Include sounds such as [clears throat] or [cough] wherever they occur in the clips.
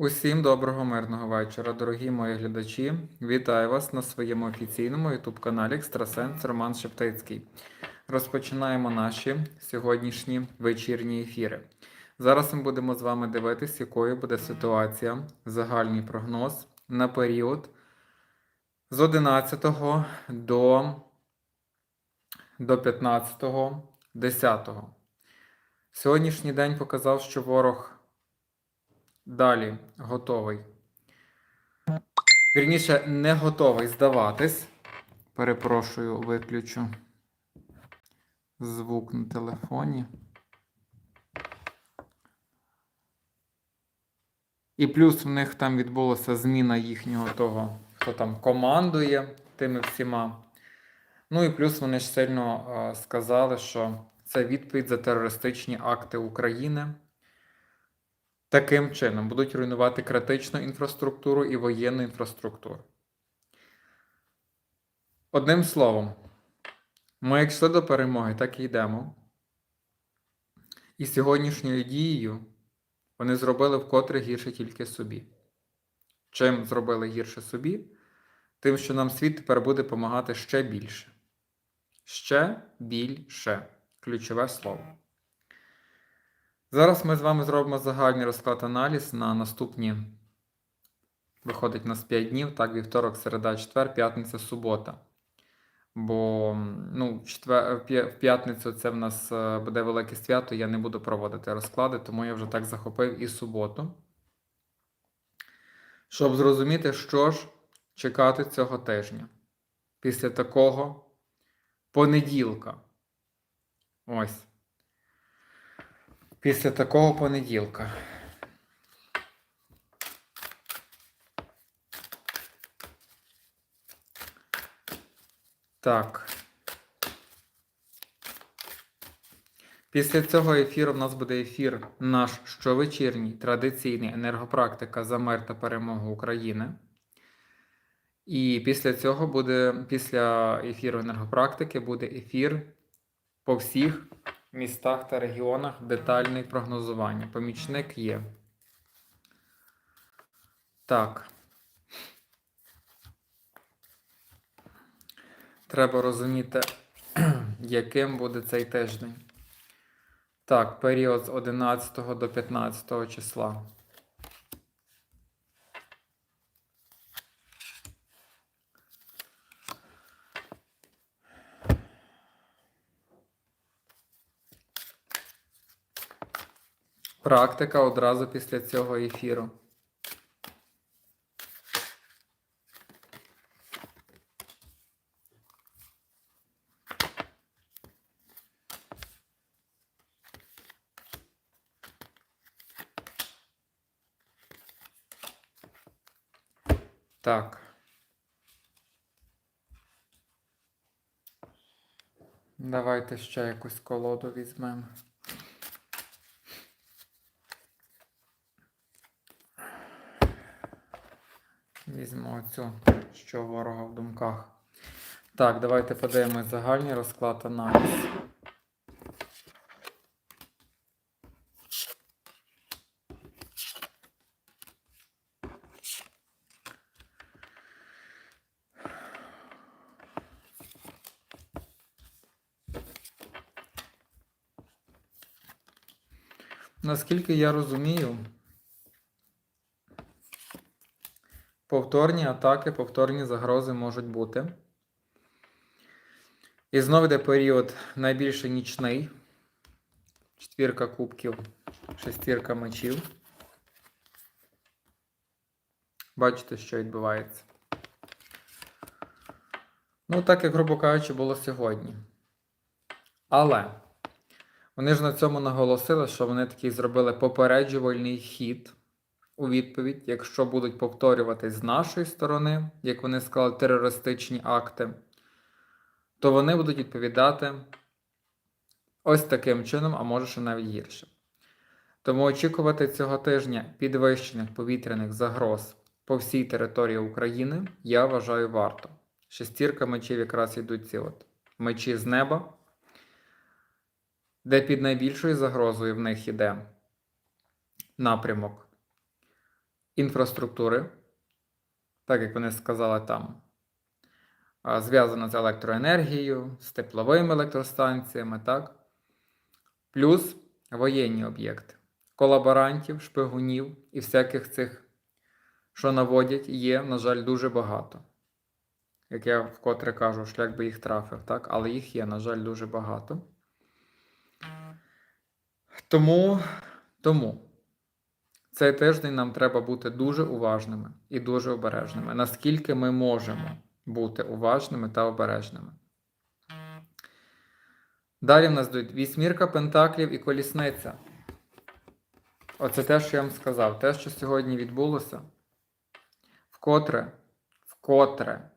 Усім доброго мирного вечора, дорогі мої глядачі. Вітаю вас на своєму офіційному youtube каналі Екстрасенс Роман Шептицький. Розпочинаємо наші сьогоднішні вечірні ефіри. Зараз ми будемо з вами дивитись, якою буде ситуація, загальний прогноз на період з 11 до, до 15, 10. Сьогоднішній день показав, що ворог далі готовий. Вірніше, не готовий здаватись. Перепрошую, виключу звук на телефоні. І плюс в них там відбулася зміна їхнього того, хто там командує тими всіма. Ну і плюс вони ж сильно е, сказали, що це відповідь за терористичні акти України. Таким чином будуть руйнувати критичну інфраструктуру і воєнну інфраструктуру. Одним словом, ми як йшли до перемоги, так і йдемо. І сьогоднішньою дією вони зробили вкотре гірше тільки собі. Чим зробили гірше собі? Тим, що нам світ тепер буде допомагати ще більше. Ще більше. Ключове слово. Зараз ми з вами зробимо загальний розклад аналіз на наступні. Виходить у нас 5 днів, так, вівторок, середа, четвер, п'ятниця, субота. Бо ну, в п'ятницю це в нас е, буде велике свято, я не буду проводити розклади, тому я вже так захопив і суботу. Щоб зрозуміти, що ж чекати цього тижня. Після такого понеділка. Ось. Після такого понеділка. Так. Після цього ефіру в нас буде ефір наш щовечірній традиційний енергопрактика за мир та перемогу України. І після цього буде, після ефіру енергопрактики, буде ефір по всіх містах та регіонах детальне прогнозування. Помічник є. Так. Треба розуміти, [clears throat] яким буде цей тиждень. Так, період з 11 до 15 числа. Практика одразу після цього ефіру. Так. Давайте ще якусь колоду візьмемо. Візьму що ворога в думках. Так, давайте подивимось загальний розклад аналіз. Наскільки я розумію, Повторні атаки, повторні загрози можуть бути. І знову йде період найбільше нічний. Четвірка кубків, шестірка мечів. Бачите, що відбувається. Ну, так, як, грубо кажучи, було сьогодні. Але вони ж на цьому наголосили, що вони такий зробили попереджувальний хід у відповідь, якщо будуть повторюватись з нашої сторони, як вони сказали, терористичні акти, то вони будуть відповідати ось таким чином, а може ще навіть гірше. Тому очікувати цього тижня підвищених повітряних загроз по всій території України я вважаю варто. Шестірка мечів якраз йдуть ці от мечі з неба, де під найбільшою загрозою в них іде напрямок інфраструктури, так як вони сказали там, зв'язана з електроенергією, з тепловими електростанціями, так? Плюс воєнні об'єкти, колаборантів, шпигунів і всяких цих, що наводять, є, на жаль, дуже багато. Як я вкотре кажу, шлях би їх трафив, так? Але їх є, на жаль, дуже багато. Тому, тому цей тиждень нам треба бути дуже уважними і дуже обережними. Наскільки ми можемо бути уважними та обережними. Далі в нас йдуть вісьмірка пентаклів і колісниця. Оце те, що я вам сказав. Те, що сьогодні відбулося, вкотре, вкотре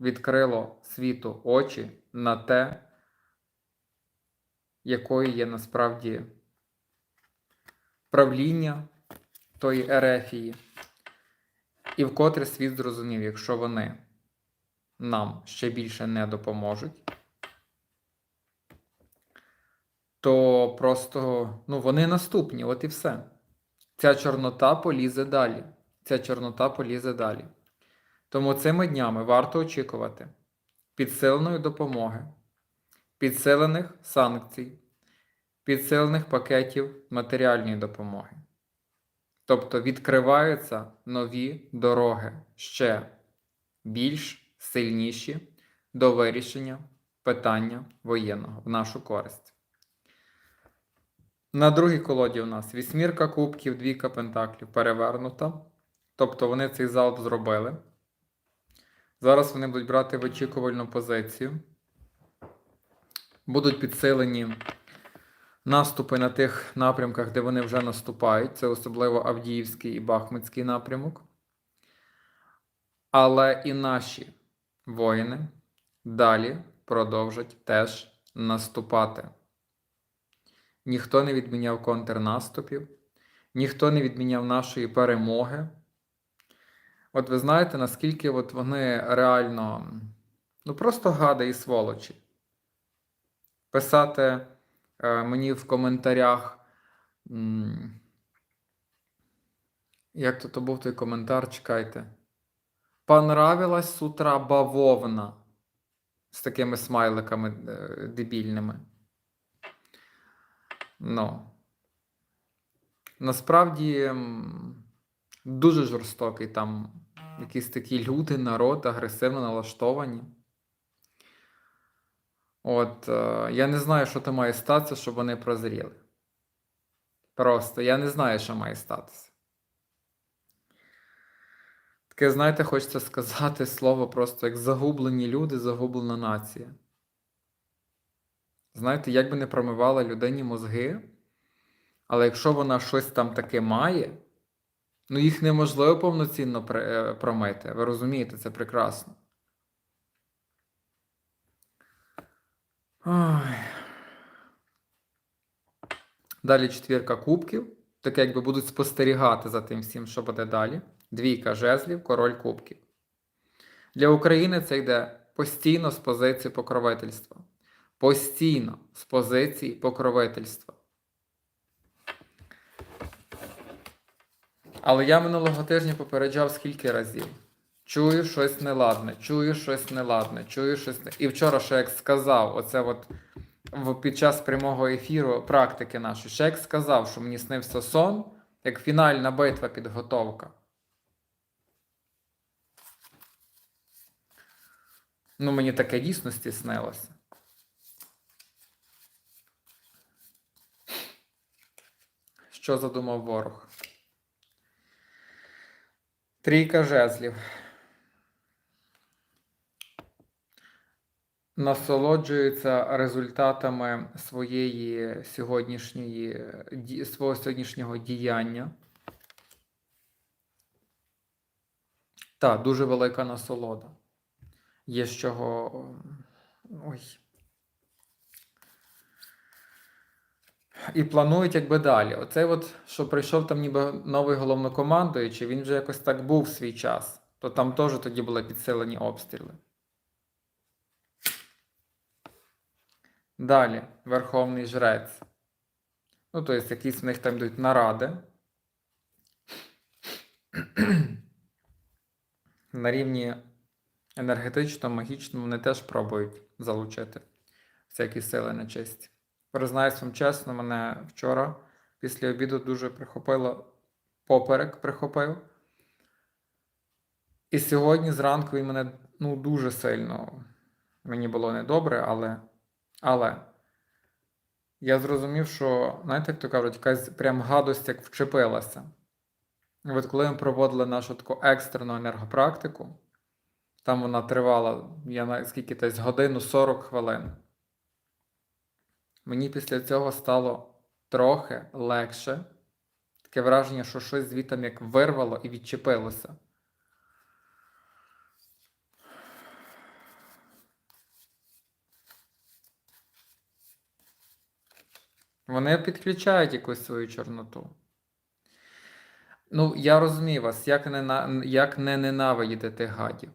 відкрило світу очі на те, якою є насправді правління тої ерефії. І вкотре світ зрозумів, якщо вони нам ще більше не допоможуть, то просто ну, вони наступні, от і все. Ця чорнота полізе далі. Ця чорнота полізе далі. Тому цими днями варто очікувати підсиленої допомоги, підсилених санкцій, підсилених пакетів матеріальної допомоги. Тобто відкриваються нові дороги ще більш сильніші до вирішення питання воєнного в нашу користь. На другій колоді у нас вісьмірка кубків, двійка пентаклів перевернута. Тобто вони цей залп зробили. Зараз вони будуть брати в очікувальну позицію. Будуть підсилені наступи на тих напрямках, де вони вже наступають. Це особливо Авдіївський і Бахмутський напрямок. Але і наші воїни далі продовжать теж наступати. Ніхто не відміняв контрнаступів, ніхто не відміняв нашої перемоги. От ви знаєте, наскільки от вони реально, ну просто гади і сволочі. Писати мені в коментарях, як то, то був той коментар, чекайте. Понравилась з утра бавовна з такими смайликами е, дебільними. Ну. Насправді дуже жорстокий там якісь такі люди, народ, агресивно налаштовані. От, е, я не знаю, що то має статися, щоб вони прозріли. Просто я не знаю, що має статися. Таке, знаєте, хочеться сказати слово просто як загублені люди, загублена нація. Знаєте, як би не промивала людині мозги, але якщо вона щось там таке має, ну їх неможливо повноцінно е, промити. Ви розумієте, це прекрасно. Ой. Далі четвірка кубків. Таке, якби будуть спостерігати за тим всім, що буде далі. Двійка жезлів, король кубків. Для України це йде постійно з позиції покровительства. Постійно з позиції покровительства. Але я минулого тижня попереджав скільки разів. Чую щось неладне, чую щось неладне, чую щось. І вчора ще як сказав, оце от під час прямого ефіру практики нашої, ще як сказав, що мені снився сон, як фінальна битва підготовка. Ну, мені таке дійсності снилося. Що задумав ворог? Трійка жезлів. Насолоджується результатами своєї сьогоднішньої свого сьогоднішнього діяння. Так, дуже велика насолода. Є з чого. Ой. І планують якби далі. Оцей от, що прийшов там ніби новий головнокомандуючий, він вже якось так був в свій час. То там теж тоді були підсилені обстріли. Далі, Верховний Жрець. Ну, тобто, якісь в них там йдуть наради. [clears throat] на рівні енергетичному, магічному вони теж пробують залучити всякі сили нечисті. Признаюсь вам чесно, мене вчора після обіду дуже прихопило поперек прихопив. І сьогодні зранку він мене ну, дуже сильно. Мені було недобре, але. Але я зрозумів, що, знаєте, як то кажуть, якась прям гадость як вчепилася. І от коли ми проводили нашу таку екстрену енергопрактику, там вона тривала, я на скільки десь годину 40 хвилин. Мені після цього стало трохи легше. Таке враження, що щось звітом як вирвало і відчепилося. Вони підключають якусь свою чорноту. Ну, я розумію вас, як не, як не ненавидіти гадів.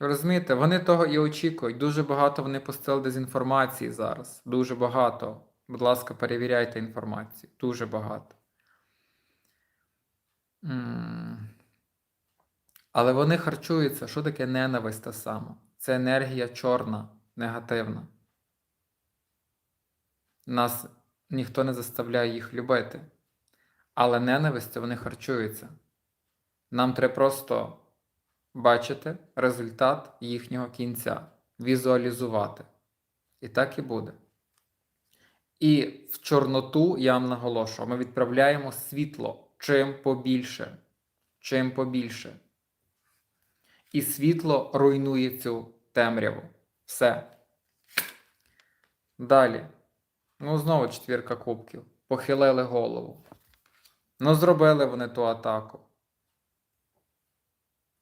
Розумієте, вони того і очікують. Дуже багато вони пустили дезінформації зараз. Дуже багато. Будь ласка, перевіряйте інформацію. Дуже багато. М. Але вони харчуються. Що таке ненависть та сама? Це енергія чорна, негативна. Нас ніхто не заставляє їх любити. Але ненавистю вони харчуються. Нам треба просто бачити результат їхнього кінця, візуалізувати. І так і буде. І в Чорноту я вам наголошую, ми відправляємо світло чим побільше. Чим побільше. І світло руйнує цю темряву. Все. Далі. Ну, знову четвірка кубків. Похилили голову. Ну, зробили вони ту атаку.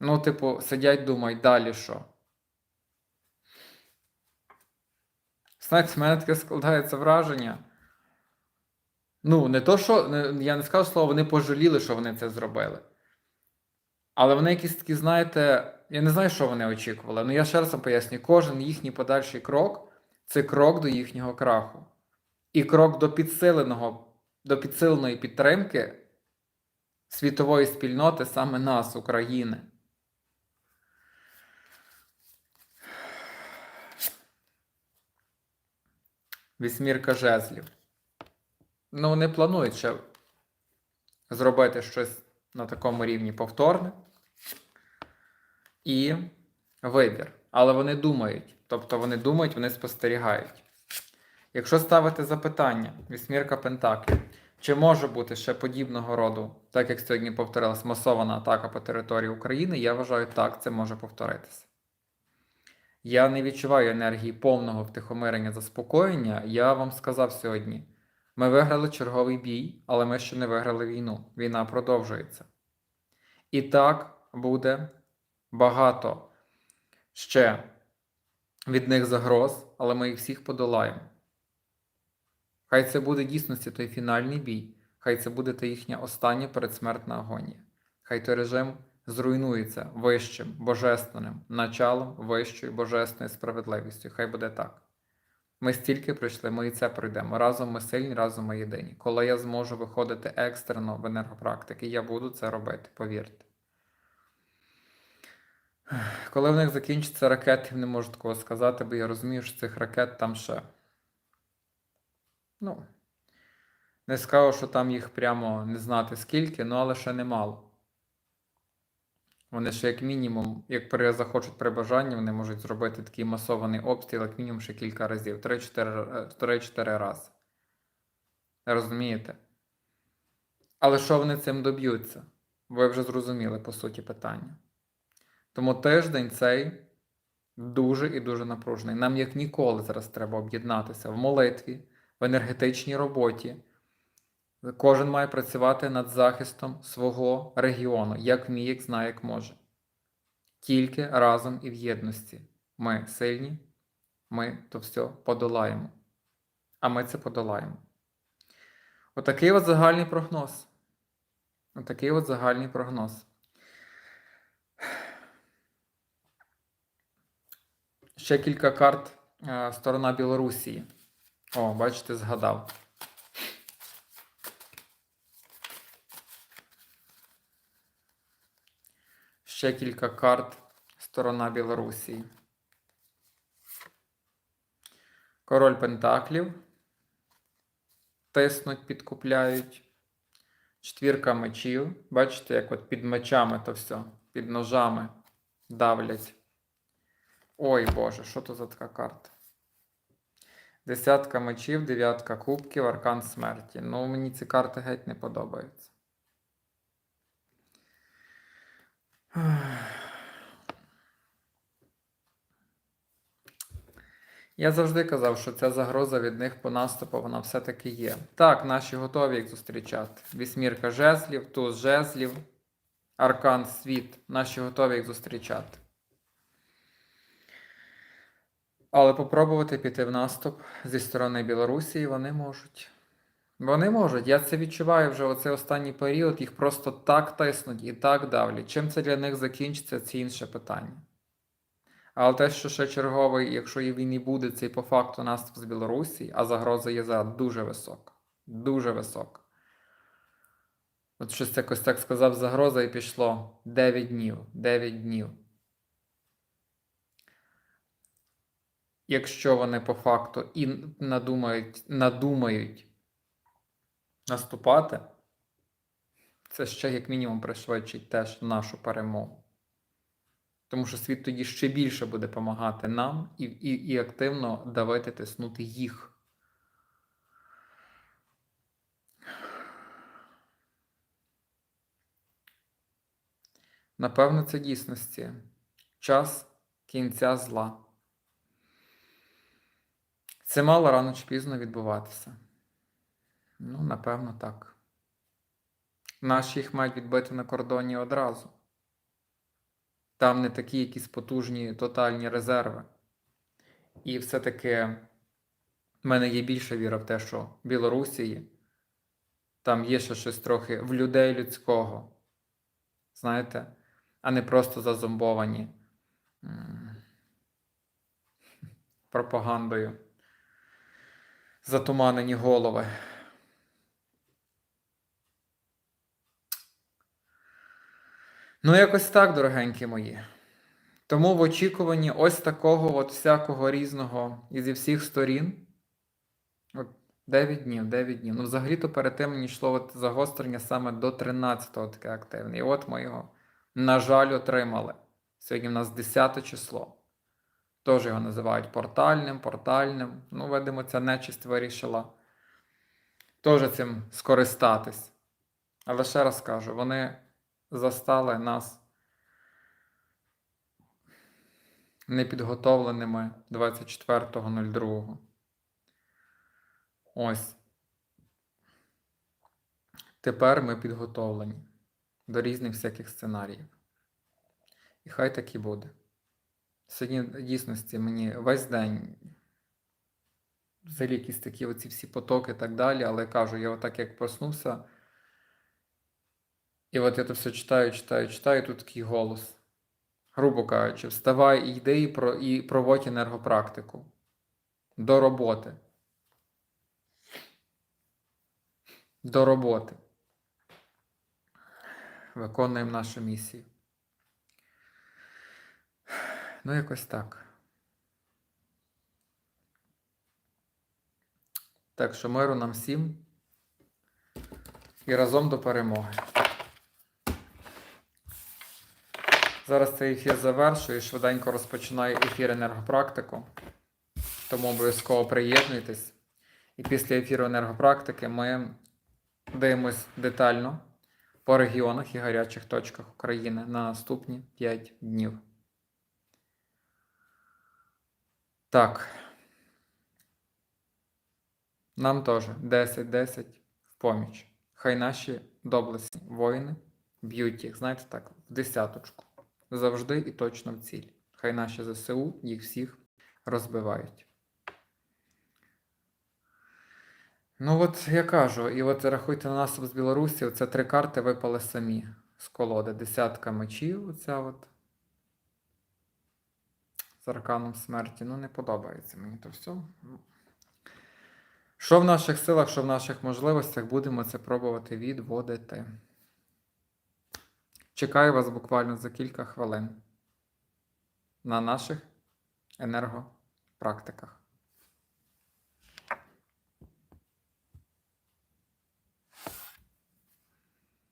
Ну, типу, сидять, думають, далі що? Знаєте, в мене таке складається враження. Ну, не то, що. Я не скажу слово, вони пожаліли, що вони це зробили. Але вони якісь такі, знаєте, я не знаю, що вони очікували. Ну я ще раз вам поясню, кожен їхній подальший крок це крок до їхнього краху. І крок до підсиленого, до підсиленої підтримки світової спільноти саме нас, України. Вісьмірка жезлів. Ну, вони планують ще зробити щось на такому рівні повторне і вибір. Але вони думають. Тобто вони думають, вони спостерігають. Якщо ставити запитання, вісьмірка Пентаклів, чи може бути ще подібного роду, так як сьогодні повторилась масована атака по території України, я вважаю, так, це може повторитися. Я не відчуваю енергії повного втихомирення заспокоєння. Я вам сказав сьогодні: ми виграли черговий бій, але ми ще не виграли війну. Війна продовжується. І так буде багато ще від них загроз, але ми їх всіх подолаємо. Хай це буде дійсності той фінальний бій, хай це буде та їхня остання передсмертна агонія. Хай той режим зруйнується вищим божественним началом, вищою божественною справедливістю. Хай буде так. Ми стільки пройшли, ми і це пройдемо. Разом ми сильні, разом ми єдині. Коли я зможу виходити екстрено в енергопрактики, я буду це робити, повірте. Коли в них закінчаться ракети, не можу такого сказати, бо я розумію, що цих ракет там ще. Ну, не скажу, що там їх прямо не знати скільки, ну але ще немало. Вони ще як мінімум, як захочуть при бажанні, вони можуть зробити такий масований обстріл, як мінімум ще кілька разів, 3-4 рази. Розумієте? Але що вони цим доб'ються? Ви вже зрозуміли по суті питання. Тому тиждень цей дуже і дуже напружений. Нам як ніколи зараз треба об'єднатися в молитві, в енергетичній роботі. Кожен має працювати над захистом свого регіону, як вміє, як знає, як може. Тільки разом і в єдності. Ми сильні, ми то все подолаємо. А ми це подолаємо. Отакий от загальний прогноз. Отакий от загальний прогноз. Ще кілька карт е, сторона Білорусії. О, бачите, згадав. Ще кілька карт. Сторона Білорусі. Король Пентаклів. Тиснуть, підкупляють. Четвірка мечів. Бачите, як от під мечами то все, під ножами давлять. Ой Боже, що то за така карта? Десятка мечів, дев'ятка кубків, аркан смерті. Ну, мені ці карти геть не подобаються. Я завжди казав, що ця загроза від них по наступу вона все-таки є. Так, наші готові їх зустрічати. Вісьмірка жезлів, туз жезлів, аркан світ. Наші готові їх зустрічати. Але попробувати піти в наступ зі сторони Білорусі вони можуть. Вони можуть. Я це відчуваю вже оцей останній період. Їх просто так тиснуть і так давлять. Чим це для них закінчиться, це інше питання. Але те, що ще черговий, якщо і він і буде, це і по факту наступ з Білорусі, а загроза є зараз дуже висока. Дуже висока. От щось якось так сказав загроза і пішло 9 днів. 9 днів. Якщо вони по факту і надумають, надумають наступати, це ще як мінімум пришвидшить теж нашу перемогу. Тому що світ тоді ще більше буде допомагати нам і, і, і активно давити тиснути їх. Напевно, це дійсності. Час кінця зла. Це мало рано чи пізно відбуватися. Ну, напевно, так. Наші їх мають відбити на кордоні одразу. Там не такі якісь потужні тотальні резерви. І все-таки в мене є більша віра в те, що в Білорусі там є ще щось трохи в людей людського. Знаєте, а не просто зазомбовані пропагандою. Затуманені голови. Ну, якось так, дорогенькі мої. Тому в очікуванні ось такого от всякого різного і зі всіх сторін. От 9 днів, 9 днів. Ну, взагалі-то перед тим мені йшло от загострення саме до 13-го таке активне. І от ми його, на жаль, отримали. Сьогодні в нас 10 число. Теж його називають портальним, портальним. Ну, видимо, ця нечисть вирішила теж цим скористатись. Але ще раз кажу, вони застали нас непідготовленими 24.02. Ось. Тепер ми підготовлені до різних всяких сценаріїв. І хай так і буде. Сьогодні дійсності мені весь день взагалі якісь такі оці всі потоки і так далі, але кажу, я отак як проснувся. І от я то все читаю, читаю, читаю, і тут такий голос. Грубо кажучи, вставай і йди і проводь енергопрактику. До роботи. До роботи. Виконуємо нашу місію. Ну, якось так. Так що миру нам всім і разом до перемоги. Зараз цей ефір завершую і швиденько розпочинаю ефір енергопрактику. Тому обов'язково приєднуйтесь. І після ефіру енергопрактики ми дивимось детально по регіонах і гарячих точках України на наступні 5 днів. Так. Нам теж 10-10 в поміч. Хай наші доблесні воїни б'ють їх, знаєте так, в десяточку. Завжди і точно в ціль. Хай наші ЗСУ їх всіх розбивають. Ну, от я кажу, і от рахуйте на наступ з Білорусі, оце три карти випали самі з колоди. Десятка мечів, оця от. З арканом смерті. Ну, не подобається мені то все. Що в наших силах, що в наших можливостях, будемо це пробувати відводити. Чекаю вас буквально за кілька хвилин на наших енергопрактиках.